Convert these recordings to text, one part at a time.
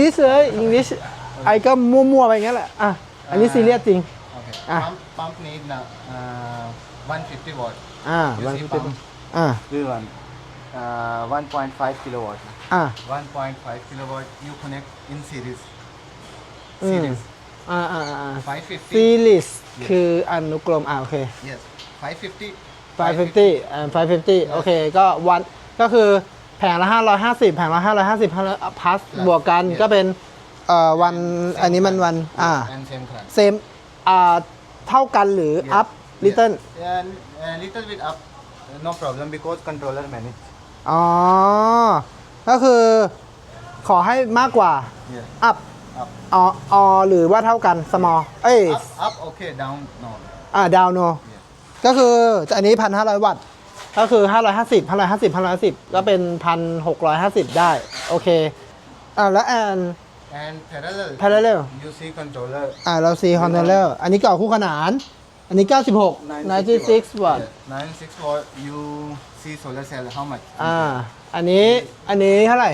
นิสเลยอังกฤษไอ้ก็มั่วๆไปอย่างเงี้ยแหละอะอันนี้ซีเรียสจริง Okay. Ah. Pump, pump need uh, 150 watt. อ่า You วัน see ที่เป็น pump? อ่า This one. Uh, 1.5 kilowatt. อ่า 1.5 kilowatt. You connect in series. อืม Series. อ่าอ่าอ่า 550. ซีลิสคืออนุกรมอ่าโอเค Yes. 550. 550อ่า550 โอเค ก็วันก็คือแผ งละ 550 แผงละ 550พัสบวกกัน Yes. ก็เป็นเอ่อวันอันนี้มันวันอ่า And same current. เซมอ่าเท่ากันหรือ Yes. up little Yes. And a little bit up. uh, No problem because controller manage. อ๋อ ก็คือขอให้มากกว่า Yes. up Up. อ๋ออหรือว่าเท่ากัน small เอ้ย Up. Up. Okay. Down. No. อ่า down no Yes. ก็คืออันนี้พันห้าร้อยวัตต์ ก็คือห้าร้อยห้าสิบห้าร้อยห้าสิบห้าร้อยห้าสิบก็เป็นพันหกร้อยห้าสิบได้ โอเค อ่าแล้วแอน And parallel. Parallel. You see controller. อ่าเราซีคอนเทนเลอร์อันนี้เก่าคู่ขนาน อันนี้ 96 96วัตต์96 watt. You see solar cell. How much? อ่า อันนี้ อันนี้เท่าไหร่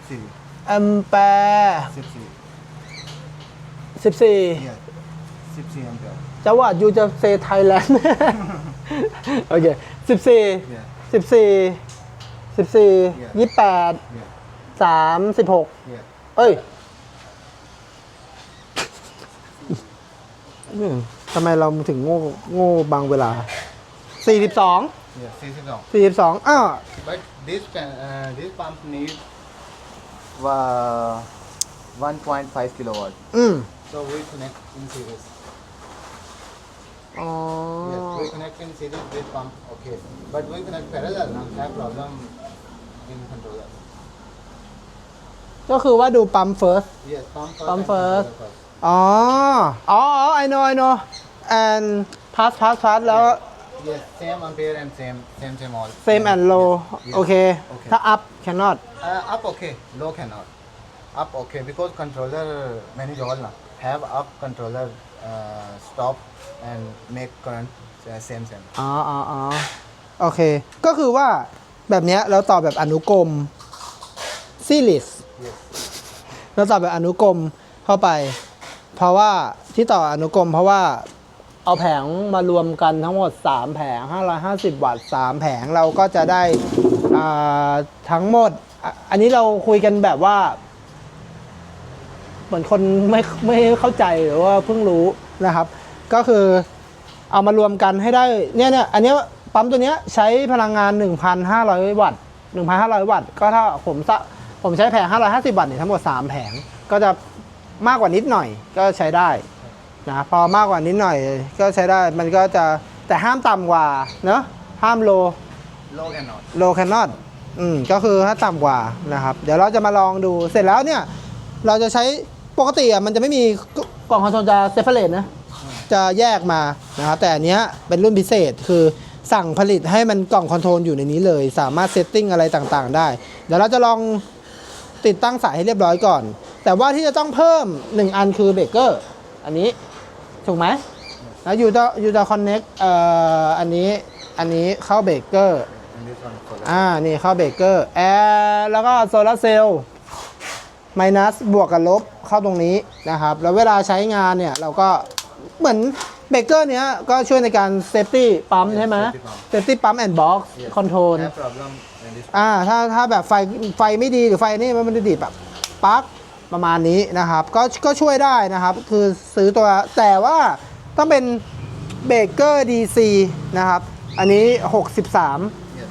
14. แอมแปร์ 14. 14 Yes. 14 ampere. จังหวัดยูจะเซไทยแลนด์ โอเค 14 Yeah. 14 14 28 Yeah. 36 Yeah. เอ้ยอืมทำไมเราถึงโง่โง่บางเวลา42 Yeah. 42. 42อ้าว But this pa- uh, this pump needs uh, 1.5 kilowatt. อืม So we connect in series. Yes. We connect in series with pump. Okay. But we connect parallel. Now have problem in controller. ก็คือว่าดูปั๊ม first Yes. Pump first. Pump and first. controller first. อ๋อ อ๋อ I know I know and pass pass pass แล้ว Yes. Same ampere and same same same all. same and low Yes. โอเค Okay.ถ้า up cannot Uh, up okay, low cannot. Up okay because controller manage all now. Have up controller uh, stop and make current uh, same same. อ๋ออ๋ออ๋อโอเค ก็คือว่าแบบเนี้ยเราต่อแบบอนุกรมซีลิส Yes. เราต่อแบบอนุกรมเข้าไป เพราะว่าที่ต่ออนุกรมเพราะว่าเอาแผงมารวมกันทั้งหมด 3 แผง 550 วัตต์3แผงเราก็จะได้อ่าทั้งหมดอะอันนี้เราคุยกันแบบว่า เหมือนคนไม่ไม่เข้าใจหรือว่าเพิ่งรู้นะครับ ก็คือ เอามารวมกันให้ได้เนี่ยเนี่ยอันเนี้ยปั๊มตัวเนี้ยใช้พลังงาน 1,500 วัตต์ 1,500 วัตต์ ก็ถ้าผมสะผมใช้แผง 550 วัตต์เนี่ยทั้งหมด 3 แผง ก็จะมากกว่านิดหน่อยก็ใช้ได้นะพอมากกว่านิดหน่อยก็ใช้ได้มันก็จะแต่ห้ามต่ำกว่าเนอะห้ามโล Low cannot. โลแคนนอตอืมก็คือถ้าต่ำกว่านะครับ เดี๋ยวเราจะมาลองดูเสร็จแล้วเนี่ย เราจะใช้ปกติอะมันจะไม่มีกล่องคอนโทรลจะเซฟเฟเลตนะ จะแยกมานะครับแต่อันเนี้ยเป็นรุ่นพิเศษคือสั่งผลิตให้มันกล่องคอนโทรลอยู่ในนี้เลย สามารถเซตติ้งอะไรต่างๆ ได้ เดี๋ยวเราจะลองติดตั้งสายให้เรียบร้อยก่อน แต่ว่าที่จะต้องเพิ่ม 1 อันคือเบรกเกอร์อันนี้ถูกไหมแล้วยูจะยูจะคอนเน็กเอ่ออันนี้อันนี้เข้าเบรกเกอร์อ่านี่เข้าเบรกเกอร์แอร์แล้วก็โซลาร์เซลล์ไมนัสบวกกับลบเข้าตรงนี้นะครับ แล้วเวลาใช้งานเนี่ยเราก็ เหมือนเบรกเกอร์เนี้ยก็ช่วยในการเซฟตี้ปั๊ม Yes, ใช่ไหม safety pump. เซฟตี้ปั๊มแอนด์บ็อกซ์ Yes. คอนโทรล Have problem in this. อ่าถ้าถ้าแบบไฟไฟไม่ดีหรือไฟนี่มันจะดีดแบบปลั๊กประมาณนี้นะครับ ก็ก็ช่วยได้นะครับ คือซื้อตัวแต่ว่าต้องเป็นเบรกเกอร์ DC นะครับ อันนี้ 63 Yes.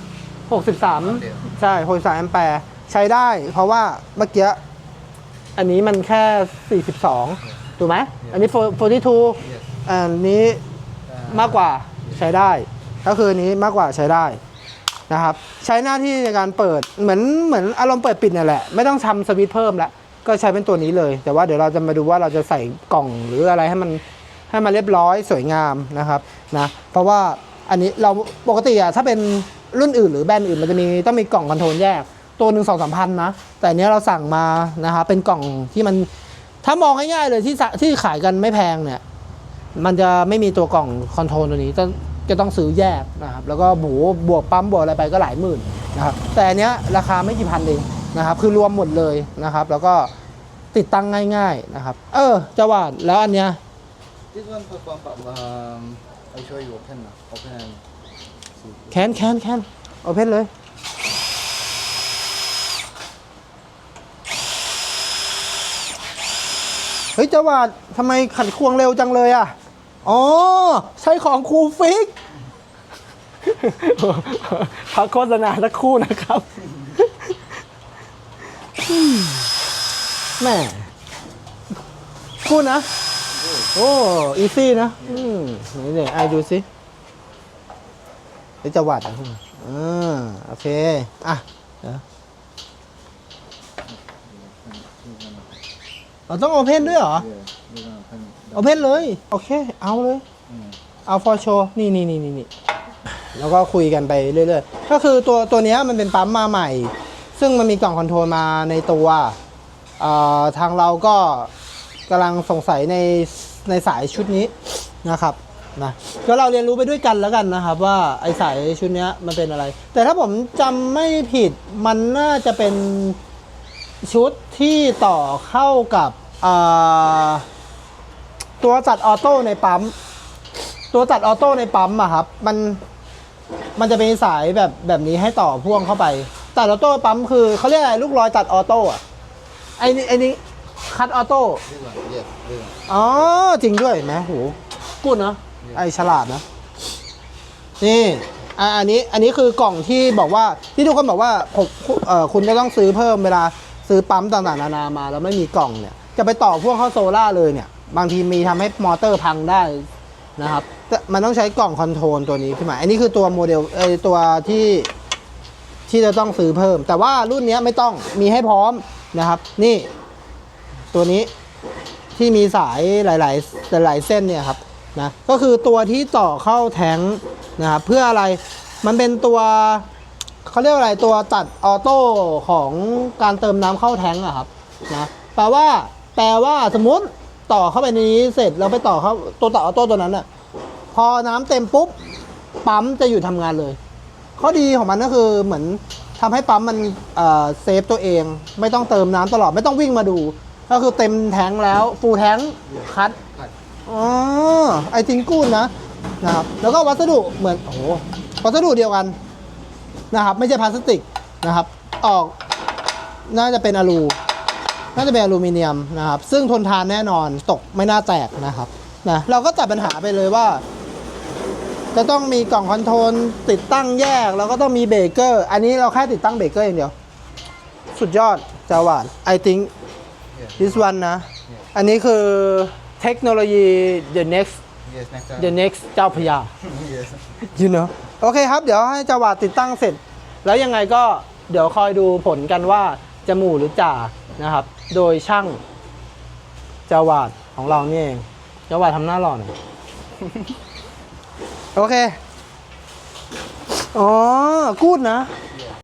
63 ใช่63แอมแปร์ใช้ได้ เพราะว่าเมื่อกี้อันนี้มันแค่ 42 ถูกไหมอันนี้42 Yes. อันนี้ Uh, มากกว่าใช้ได้ ก็คืออันนี้มากกว่าใช้ได้นะครับ ใช้หน้าที่ในการเปิดเหมือนเหมือนอารมณ์เปิดปิดเนี่ยแหละ ไม่ต้องทำสวิตช์เพิ่มแล้วก็ใช้เป็นตัวนี้เลย แต่ว่าเดี๋ยวเราจะมาดูว่าเราจะใส่กล่องหรืออะไรให้มันให้มันเรียบร้อยสวยงามนะครับนะเพราะว่าอันนี้เราปกติอะถ้าเป็นรุ่นอื่นหรือแบรนด์อื่นมันจะมีต้องมีกล่องคอนโทรลแยกตัวหนึ่งสองสามพันนะแต่อันเนี้ยเราสั่งมานะครับเป็นกล่องที่มัน ถ้ามองง่ายๆเลยที่สะที่ขายกันไม่แพงเนี่ย มันจะไม่มีตัวกล่องคอนโทรลตัวนี้ต้องจะต้องซื้อแยกนะครับ แล้วก็บูบวกปั๊มบวกอะไรไปก็หลายหมื่นนะครับ แต่อันเนี้ยราคาไม่กี่พันเองนะครับ คือรวมหมดเลยนะครับ แล้วก็ติดตั้งง่าย ๆนะครับ เออจะวาดแล้วอันเนี้ย This one perform um, I show you open now. Open and see. แคนแคนแคนโอเพนเลย เฮ้ยเจะวาดทำไมขัดควงเร็วจังเลยอะ อ๋อ ใช้ของครูฟิก พักโฆษณาสักครู่นะครับแม่พูดนะ โอ้ อีซี่นะ อืมไหนไหนไอดูสิเดี๋ยวจะวาดอะอ่าโอเค อะเดี๋ยว เราต้องโอเพนด้วยเหรอ Yeah, we're gonna open โอเพนเลย โอเค เอาเลย Mm. เอาฟอร์โชนี่นี่นี่นี่นี่แล้วก็คุยกันไปเรื่อยๆ ก็คือตัวตัวเนี้ยมันเป็นปั๊มมาใหม่ ซึ่งมันมีกล่องคอนโทรลมาในตัวเอ่อทางเราก็กำลังสงสัยในในสายชุดนี้นะครับนะก็เราเรียนรู้ไปด้วยกันแล้วกันนะครับ ว่าไอสายชุดเนี้ยมันเป็นอะไร แต่ถ้าผมจำไม่ผิดมันน่าจะเป็น ชุดที่ต่อเข้ากับตัวจัดออโต้ในปั๊ม ตัวตัดออโต้ในปั๊มอะครับ มันมันจะเป็นสายแบบแบบนี้ให้ต่อพ่วงเข้าไปตัดออโต้ปั๊มคือเขาเรียกอะไรลูกลอยตัดออโต้อะไอ้นี่ไอ้นี่คัดออโต้อ๋อจริงด้วยไหมโหพูดเนอะไอฉลาดนะนี่อันนี้อันนี้คือกล่องที่บอกว่าที่ทุกคนบอกว่าผมคุณจะต้องซื้อเพิ่มเวลา ซื้อปั๊มต่างๆนานามา แล้วไม่มีกล่องเนี่ย จะไปต่อพ่วงเข้าโซล่าเลยเนี่ย บางทีมีทำให้มอเตอร์พังได้นะครับแต่มันต้องใช้กล่องคอนโทรลตัวนี้ขึ้นมา อันนี้คือตัวโมเดลเอตัวที่ที่จะต้องซื้อเพิ่ม แต่ว่ารุ่นนี้ไม่ต้องมีให้พร้อมนะครับ นี่ตัวนี้ที่มีสายหลาย ๆ หลาย ๆ เส้นเนี่ยครับนะก็คือตัวที่ต่อเข้าแทงนะครับเพื่ออะไรมันเป็นตัว เขาเรียกว่าอะไรตัวตัดออโต้ของการเติมน้ำเข้าแทงอะครับนะแปลว่า แปลว่าสมมติต่อเข้าไปในนี้เสร็จเราไปต่อเข้าตัวตัดออโต้ตัวนั้นอะพอน้ำเต็มปุ๊บปั๊มจะหยุดทำงานเลย ข้อดีของมันก็คือเหมือนทำให้ปั๊มมันเออเซฟตัวเอง ไม่ต้องเติมน้ำตลอดไม่ต้องวิ่งมาดู ก็คือเต็มแทงแล้วฟูลแทงคัดอ๋อไอจิงกูนนะนะครับแล้วก็วัสดุเหมือนโอ้วัสดุเดียวกัน นะครับ ไม่ใช่พลาสติกนะครับ ออกน่าจะเป็นอลูน่าจะเป็นอลูมิเนียมนะครับ ซึ่งทนทานแน่นอนตกไม่น่าแตกนะครับนะเราก็ตัดปัญหาไปเลยว่า จะต้องมีกล่องคอนโทรลติดตั้งแยก แล้วก็ต้องมีเบรกเกอร์ อันนี้เราแค่ติดตั้งเบรกเกอร์อย่างเดียว สุดยอดจาวาน I think Yes. this one นะ อันนี้คือเทคโนโลยี the next Yes, next time. the next เจ้าพระยา yes. you know โอเคครับ เดี๋ยวให้จาวาดติดตั้งเสร็จ แล้วยังไงก็เดี๋ยวคอยดูผลกันว่าจะหมู่หรือจ่านะครับ โดยช่างจาวาดของเรานี่เองจาวาดทำหน้าหล่อหน่อยโอเค อ๋อ กูดนะ